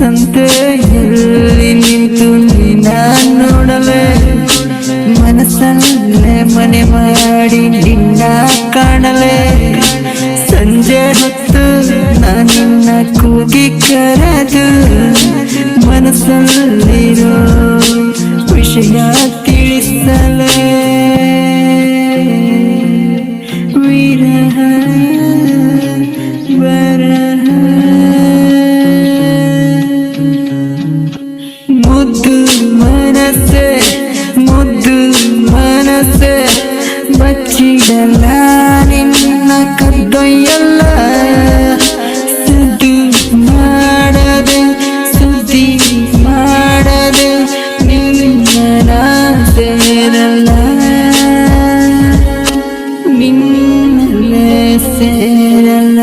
ಸಂತೆಯಲ್ಲಿ ನಿಂತು ನಾನೊಡಲೆ ಮನಸ್ಸಲ್ಲೇ ಮನೆ ಮಾಡಿ ನಿನ್ನ ಕಾಣಲೆ ಸಂಜೆ ಹೊತ್ತು ನಾನಿನ್ನ ಕೂಗಿ ಕರೆದು ಮನಸ್ಸಲ್ಲಿರೋ ವಿಷಯ ವಿರಹ ಬರಹ ಮುದ್ದು ಮನಸ್ಸೆ ಮುದ್ದು ಮನಸ್ಸೆ ಬಚ್ಚಿಡಲ್ಲ ನಿನ್ನ ಕದ್ದೊಯ್ಯಲ್ಲ ಸೇರಲ್ಲ.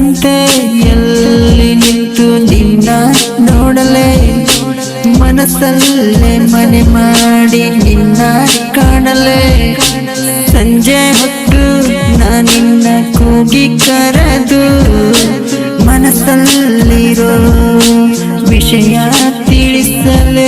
ಸಂತೆಯಲ್ಲಿ ನಿಂತು ನಿನ್ನ ನೋಡಲೆ ಮನಸ್ಸಲ್ಲೇ ಮನೆ ಮಾಡಿ ನಿನ್ನ ಕಾಣಲೆ. ಸಂಜೆ ಹೊತ್ತು ನಾನಿನ್ನ ಕೂಗಿ ಕರೆದು ಮನಸ್ಸಲ್ಲಿರೋ ವಿಷಯ ತಿಳಿಸಲೇ